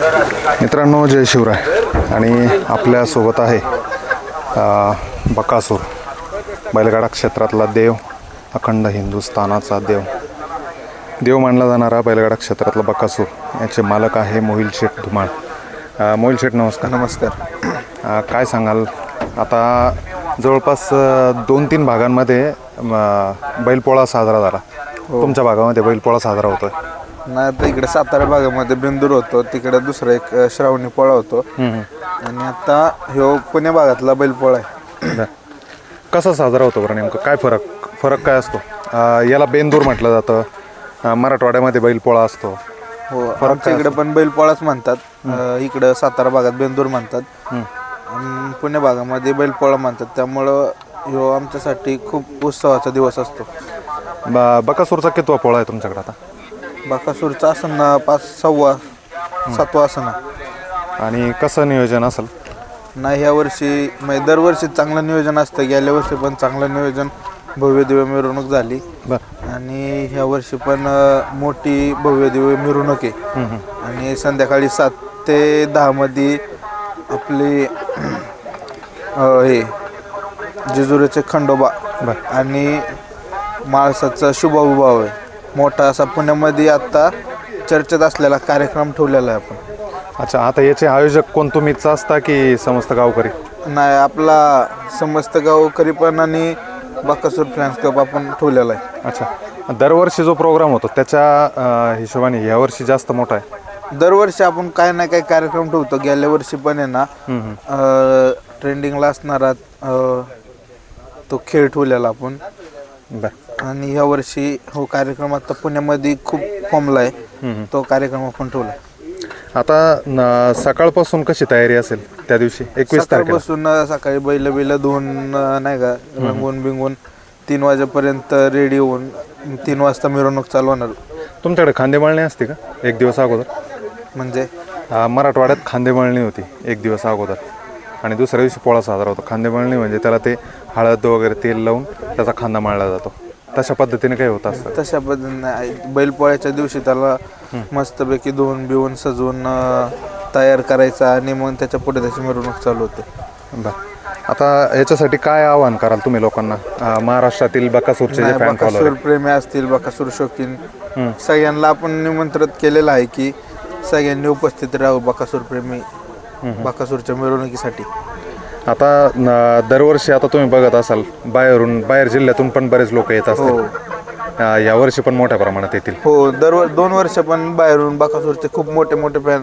मित्रांनो जय शिवराय. आणि आपल्यासोबत आहे बकासूर बैलगाडा क्षेत्रातला देव अखंड हिंदुस्थानाचा देव. देव मानला जाणारा बैलगाडा क्षेत्रातला बकासूर. याचे मालक आहे मोहिल शेठ धुमाळ. मोहिल शेठ नमस्कार. नमस्कार. काय सांगाल? आता जवळपास दोन तीन भागांमध्ये बैलपोळा साजरा झाला. तुमच्या भागामध्ये बैलपोळा साजरा होतोय. नाही आता इकडे सातारा भागामध्ये बेंदूर होतो तिकडे दुसरा एक अ, श्रावणी पोळा होतो. आणि आता ह्यो पुणे भागातला बैलपोळा आहे. कसा साजरा होतो बरं नेमकं? काय फरक फरक काय असतो? अ, याला बेंदूर म्हटलं जातं. अ, मराठवाड्यामध्ये बैलपोळा असतो. हो आमच्या इकडे पण बैलपोळाच म्हणतात. अ, इकडं सातारा भागात बेंदूर म्हणतात. आणि पुणे भागामध्ये बैलपोळा म्हणतात. त्यामुळं ह्यो आमच्यासाठी खूप उत्सवाचा दिवस असतो. ब बकासूरचा कितवा पोळा आहे तुमच्याकडे आता? बाकासूरचा असं ना पाच सव्वा सातवा असं ना आणि कसं नियोजन असेल? नाही ह्या वर्षी म्हणजे दरवर्षी चांगलं नियोजन असतं. गेल्या वर्षी पण चांगलं नियोजन भव्य दिव्य मिरवणूक झाली. आणि ह्या वर्षी पण अ, मोठी भव्य दिव्य मिरवणूक आहे. आणि संध्याकाळी सात ते दहामध्ये आपली अ, हे जेजुरीचे खंडोबा आणि माळसाचा शुभविभाव आहे. मोठा असा पुण्यामध्ये आता चर्चेत असलेला कार्यक्रम ठेवलेला आहे आपण. अच्छा आता याचे आयोजक कोण तुम्हीच असता की समस्त गावकरी? नाही आपला समस्त गावकरी पण आणि बाकासूर फ्रँस कप आपण ठेवलेला आहे. अच्छा दरवर्षी जो प्रोग्राम होतो त्याच्या अ, हिशोबाने यावर्षी जास्त मोठा आहे? दरवर्षी आपण काय ना काय कार्यक्रम ठेवतो गेल्या वर्षी पण आहे ना ट्रेंडिंगला असणारा अ, तो खेळ ठेवलेला आपण. बरं. आणि ह्या वर्षी हो कार्यक्रम आता पुण्यामध्ये खूप फॉर्मला आहे. तो कार्यक्रम आपण ठेवला. आता न- सकाळपासून कशी तयारी असेल त्या दिवशी? एकवीस तारखेला. सकाळपासून सकाळी बैल बैल धुवून अ, नाही का रंगून बिंगून तीन वाजेपर्यंत रेडी होऊन तीन वाजता मिरवणूक चालू होणार. तुमच्याकडे खांदेमळणी असते का? एक दिवस अगोदर? म्हणजे? अ, मराठवाड्यात खांदेमळणी होती एक दिवस अगोदर. आणि दुसऱ्या दिवशी पोळा साजरा होतो. खांदेमळणी म्हणजे त्याला ते हळद वगैरे तेल लावून त्याचा खांदा मळला जातो. तशा पद्धतीने काही होत असतं. तशा पद्धतीने बैलपोळ्याच्या दिवशी त्याला मस्तपैकी धुवून बिवून सजवून तयार करायचा आणि मग त्याच्या पुढे त्याची मिरवणूक चालू होते. बरं. आता याच्यासाठी काय आवाहन कराल तुम्ही लोकांना? महाराष्ट्रातील बकासूरचे जे फॅन बकासूर प्रेमी असतील बकासूर शौकीन. सगळ्यांना आपण निमंत्रित केलेलं आहे की सगळ्यांनी उपस्थित राहू बकासूर प्रेमी बकासूरच्या मिरवणुकीसाठी. आता न- दरवर्षी आता तुम्ही बघत असाल बाहेरून बाहेर जिल्ह्यातून पण बरेच लोक येत असतात अ, यावर्षी पण मोठ्या प्रमाणात येतील. हो दर दोन वर्ष पण बाहेरून बकासूरचे खूप मोठे मोठे फॅन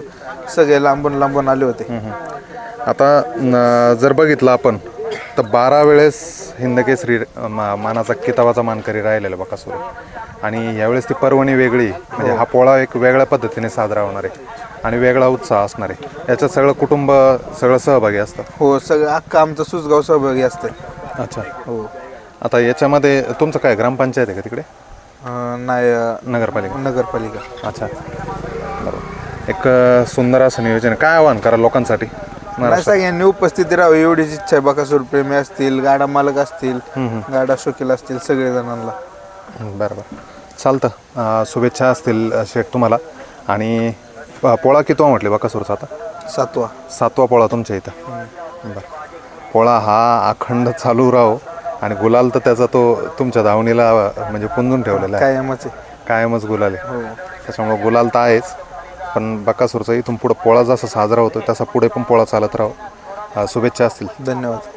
सगळे लांबून लांबून आले होते. आता न- जर बघितलं आपण तर बारा वेळेस हिंदकेसरी मा- मानाचा किताबाचा मानकरी राहिलेला बकासूर आहे. आणि यावेळेस ती पर्वणी वेगळी म्हणजे हा. पोळा एक वेगळ्या पद्धतीने साजरा होणार आहे आणि वेगळा उत्साह असणार आहे. याच्यात सगळं कुटुंब सगळं सहभागी असतं. हो सगळं अख्खा आमचं सुसगाव सहभागी असतं. अच्छा. हो. आता याच्यामध्ये तुमचं काय ग्रामपंचायत आहे का तिकडे? अं, नाही अं, नगरपालिका. नगरपालिका. अच्छा. बरोबर. एक अ, सुंदर असं नियोजन आहे. काय आव्हान करा लोकांसाठी? नाही सगळ्यांनी उपस्थिती राहावी एवढीच इच्छा आहे. बकासूर प्रेमी असतील गाडा मालक असतील गाडा शोकील असतील सगळे जणांना. बरं बरं चालतं. अ, शुभेच्छा असतील अ, शेठ तुम्हाला. आणि प- पोळा कितवा म्हटले बकासूरचा आता सातवा. सातवा पोळा तुमच्या इथं. बरं. पोळा हा अखंड चालू राहो. आणि गुलाल तर त्याचा तो तुमच्या धावणीला म्हणजे पुंजून ठेवलेला आहे. कायमच आहे. कायमच गुलाल आहे. हो. त्याच्यामुळं गुलाल तर आहेच. पण बकासूरचा इथून पुढं पोळा जसा साजरा होतो तसा पुढे पण पोळा चालत राहो. शुभेच्छा असतील. धन्यवाद.